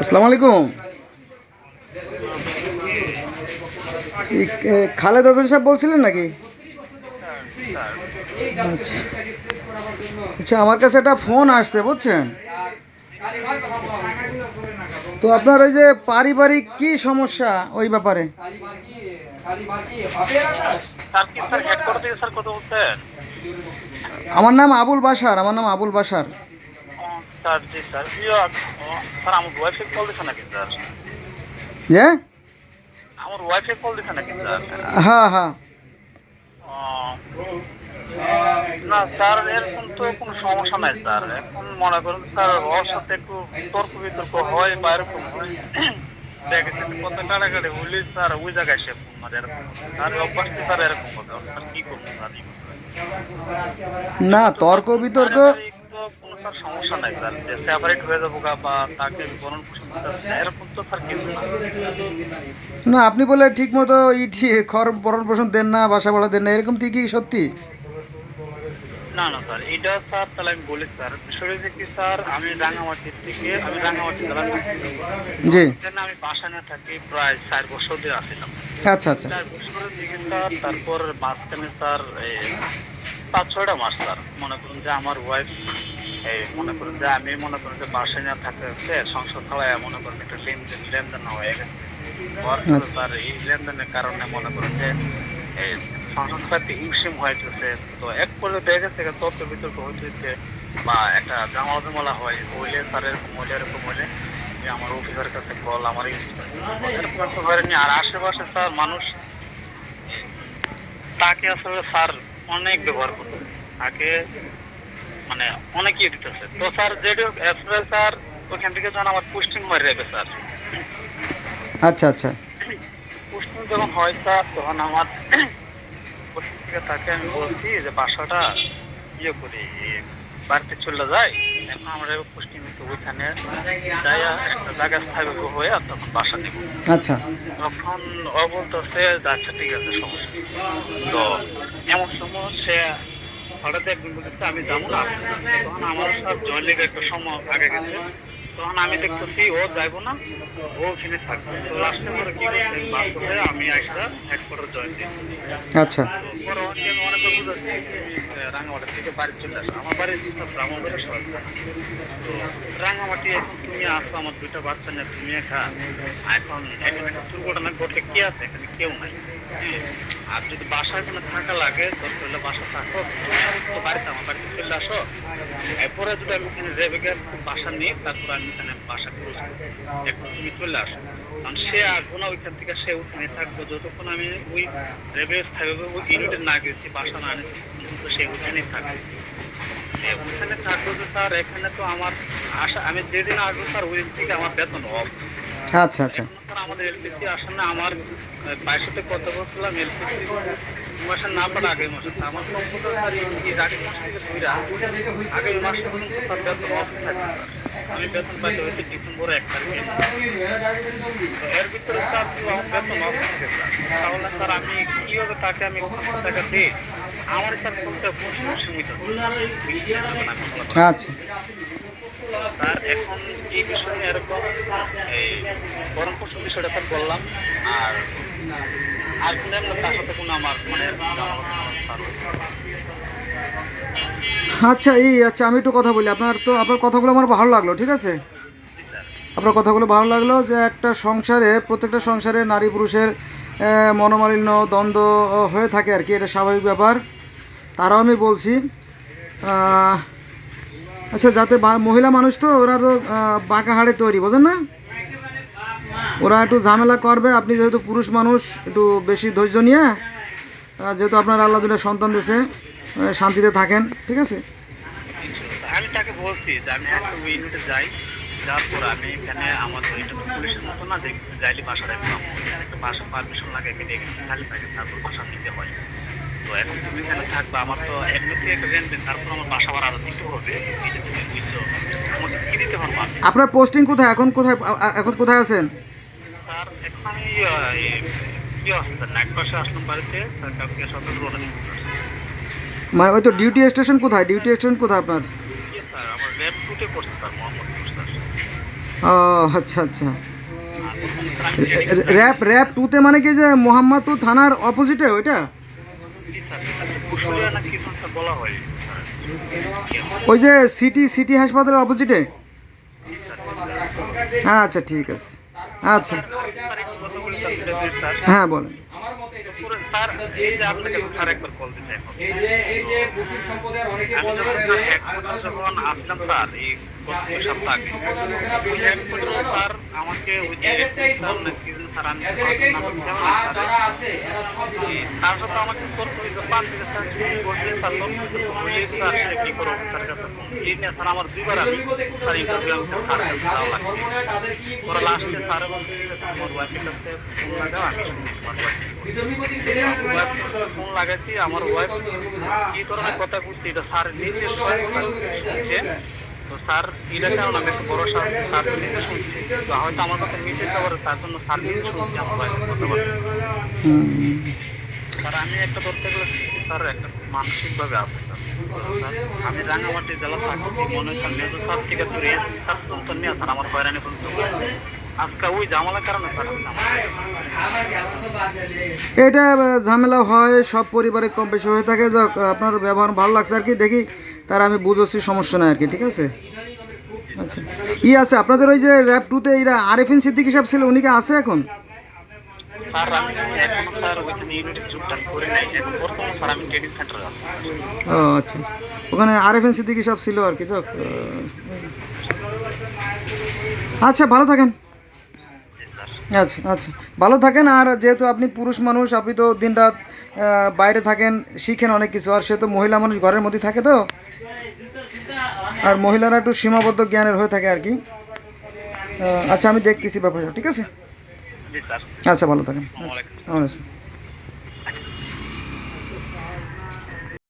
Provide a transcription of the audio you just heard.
আসসালামু আলাইকুম। খালেদ হাসান সাহেব বলছিলেন নাকি? আচ্ছা। আচ্ছা আমার কাছে একটা ফোন আসছে, বুঝছেন? তো আপনার ওই যে পারিবারিক কি সমস্যা ওই ব্যাপারে? স্যার কি স্যার হেডকোয়ার্টার থেকে স্যার কথা বলছেন আমার নাম আবুল বাসার আমার নাম আবুল বাসার স্যার জি স্যার স্যার আমার ওয়াইফে কল নাকি স্যার? যে আমার ওয়াইফে কল নাকি স্যার? হ্যাঁ হ্যাঁ। ও, না স্যার এরকম তো কোনো সমস্যা নাই স্যার। এখন মনে করুন স্যার ওর সাথে একটু তর্ক বিতর্ক হয় বা এরকম হয়। দেখেছেন কত হইলে স্যার ওই জায়গায় সে মারে এরকম স্যার এরকম হবে স্যার কি করব? স্যার না তর্ক বিতর্ক কোনো স্যার সমস্যা নাই স্যার যে সেপারেট হয়ে যাব বা তাকে বরণ পোষণ এরকম তো স্যার কিছু না। না আপনি বলে ঠিক মতো ইট খড় ভরণ পোষণ দেন না বাসা ভাড়া দেন না এরকম কি সত্যি? না না স্যার এটা স্যার তাহলে আমি বলি স্যার বিষয়টা হচ্ছে কি স্যার আমি রাঙামাটির থেকে আমি রাঙামাটি জেলার জি। এখানে আমি বাসা না থাকি প্রায় চার বছর ধরে আসছিলাম আচ্ছা আচ্ছা। চার বছরের দিকে স্যার তারপর মাঝখানে স্যার পাঁচ ছয়টা মাস স্যার মনে করুন যে আমার ওয়াইফ এই মনে করুন যে আমি মনে করুন যে বাসায় না থাকতে হচ্ছে সংসার চালায় মনে করুন একটা লেনদেন লেনদেন হয়ে গেছে। আচ্ছা। স্যার এই লেনদেনের কারণে মনে করুন যে সংসার সাথে হিমশিম হয়ে গেছে তো এক পর্যায়ে দেখা গেছে একটা তর্ক বিতর্ক হচ্ছে বা একটা জামালা জামালা হয়। হইলে স্যার এরকম হইলে এরকম হইলে যে আমার অফিসার কাছে কল আমার এরকম একটা আর আশেপাশে স্যার মানুষ তাকে আসলে স্যার অনেক ব্যবহার করছে তাকে মানে অনেক ইয়ে দিতেছে। তো স্যার যেটা এপ্রিল স্যার ওখান থেকে যখন আমার পোস্টিং হয়ে যাবে স্যার। আচ্ছা আচ্ছা। পোস্টিং যখন হয় স্যার তখন আমার থেকে তাকে আমি বলছি যে বাসাটা ইয়ে করি বাড়িতে চলে যায়। এখন আমরা পোস্টিং তো ওইখানে যাই একটা জায়গায় স্থায়ী হয়ে আর তখন বাসা নেব। আচ্ছা। তখন ও বলতেছে আচ্ছা ঠিক আছে সমস্যা তো এমন সময় সে হঠাৎ একদিন বলতেছে আমি যাব না। তখন আমার সব জয়েন লেগে একটা সময় আগে গেছে। তখন আমি দেখতেছি ও যাইবো না ও ওখানে থাকবে। তো লাস্টে পরে কি করছে আমি একটা হেডকোয়ার্টার জয়েন দিয়েছি। আচ্ছা। তো পরবর্তী আমি অনেক বুঝাচ্ছি রাঙামাটি থেকে বাড়ি চলে আসো, আমার বাড়ি ব্রাহ্মণবাড়ি শহর তো রাঙামাটি এখন তুমি আসো। আমার দুইটা বাচ্চা নিয়ে তুমি একা এখন দুর্ঘটনা ঘটলে কে আছে এখানে কেউ নাই আর যদি বাসা এখানে থাকা লাগে তোর হলে বাসা থাকো তো বাড়িতে আমার বাড়িতে চলে আসো। এরপরে যদি আমি এখানে রেবে গিয়ে বাসা নিই তারপর আমি এখানে বাসা এখন তুমি চলে আসো। সে আসব না ওইখান থেকে সে ওখানে থাকব যতক্ষণ আমি ওই রেবে থাকবে ওই ইউনিটে না গেছি বাসা না আনেছি তো সে ওখানেই থাকবে। এ, ওখানে থাকব যে স্যার এখানে তো আমার আশা আমি যেদিন আসব স্যার ওই দিন থেকে আমার বেতন অফ আচ্ছা আচ্ছা। আমাদের এলপিসি আসে না আমার বাইরের সাথে কথা বলছিলাম এলপিসি মাসে না পারে আগের মাসে তা আমার কম্পিউটার আগের মাস আগের মাসে আমি বেতন পাইতে হয়েছে ডিসেম্বর এক তারিখে। এর ভিতরে স্যার বেতন অফ তাহলে স্যার আমি কীভাবে তাকে আমি টাকা দিই? আমার স্যার কোনটা কোন সীমিত আচ্ছা। স্যার এখন এই বিষয়ে এরকম এই গরম পশু বিষয়টা স্যার বললাম আর আর কোনো তার সাথে কোনো আমার মানে আচ্ছা এই আচ্ছা আমি একটু কথা বলি। আপনার তো, আপনার কথাগুলো আমার ভালো লাগল, ঠিক আছে? আপনার কথাগুলো ভালো লাগল যে একটা সংসারে, প্রত্যেকটা সংসারে নারী পুরুষের মনোমালিন্য, দ্বন্দ্ব হয়ে থাকে আর কি, এটা স্বাভাবিক ব্যাপার। তারাও আমি বলছি আচ্ছা যাতে মহিলা মানুষ তো, ওরা তো বাঁকা হাড়ে তৈরি, বোঝেন না? ওরা একটু ঝামেলা করবে, আপনি যেহেতু পুরুষ মানুষ, একটু বেশি ধৈর্য নিয়ে যেহেতু আপনার আল্লাহ দুটো সন্তান দেশে শান্তিতে থাকেন ঠিক আছে? আমি তাকে বলছি যে আমি একটা ইউনিটে যাই। যাওয়ার পর আমি এখানে আমার এটা তো পুলিশের মতো না যে যাইলে বাসাটা একটু একটা বাসা পারমিশন লাগে এখানে এখানে খালি থাকে তারপর বাসা নিতে হয়। তো এখন তুমি এখানে থাকবে আমার তো এমনিতে একটা রেন্ট তারপর আমার বাসা ভাড়া আরও দিতে হবে। তুমি বুঝছ। আমাকে কি দিতে পারব আপনার পোস্টিং কোথায়? এখন কোথায় এখন কোথায় আছেন? স্যার এখন আমি কি হচ্ছে নাইট পাশে আসলাম বাড়িতে স্যার কালকে সকাল দিতে মানে ওই তো ডিউটি স্টেশন কোথায়? ডিউটি স্টেশন কোথায় আপনার? ইয়ে ও আচ্ছা আচ্ছা। র্যাপ র্যাপ টুতে মানে কি যে মোহাম্মদপুর থানার অপোজিটে ওইটা ওই যে সিটি সিটি হাসপাতালের অপোজিটে আচ্ছা ঠিক আছে। আচ্ছা। হ্যাঁ বলেন। পুরো স্যার এই যে আপনাকে স্যার একবার কল দিতে এখন এই যে এই যে সম্পদের অনেকে বলে যখন যে যখন আসলাম স্যার এই দুই সপ্তাহ স্যার আমাকে ওই যে স্যার আমি তার সাথে আমাকে পাঁচ থেকে স্যার স্যার কি করব স্যার কাছে এই নিয়ে স্যার আমার দুইবার আমি স্যার ইন্টারভিউ আমি স্যার কাছে লাগছে ওরা লাস্টে স্যার আমার ওয়াইফের ফোন লাগাও আমার ওয়াইফ কি ধরনের কথা বুঝছি স্যার তো স্যার এটার কারণে আমি একটু বড় স্যার স্যার নিজে শুনছি। তো হয়তো আমার কথা মিশে পারে তার জন্য স্যার নিজে শুনছি আমার। স্যার আমি একটা ধরতে গেলে স্যার একটা মানসিকভাবে আছে স্যার। স্যার, আমি রাঙামাটি জেলা থাকি মনে করেন মেজর স্যার থেকে ধরে স্যার পর্যন্ত নিয়ে স্যার আমার হয়রানি পর্যন্ত আজকে ওই জামালার কারণে স্যার এটা ঝামেলা হয় সব পরিবারে কম বেশি হয়ে থাকে যাক আপনার ব্যবহার ভালো লাগছে আর কি দেখি তার আমি বুঝেছি সমস্যা নাই আর কি ঠিক আছে? আচ্ছা। ই আছে আপনাদের ওই যে র্যাপ টুতে এরা আরেফিন সিদ্দিকি সাহেব ছিল উনি কি আছে এখন? ও আচ্ছা আচ্ছা। ওখানে আরেফিন সিদ্দিকি সাহেব ছিল আর কি যাক আচ্ছা ভালো থাকেন। আচ্ছা আচ্ছা। ভালো থাকেন আর যেহেতু আপনি পুরুষ মানুষ আপনি তো দিন রাত বাইরে থাকেন শিখেন অনেক কিছু। আর সে তো মহিলা মানুষ ঘরের মধ্যে থাকে তো? আর মহিলারা একটু সীমাবদ্ধ জ্ঞানের হয়ে থাকে আর কি। আচ্ছা আমি দেখতেছি ব্যাপারটা ঠিক আছে? আচ্ছা ভালো থাকেন। আচ্ছা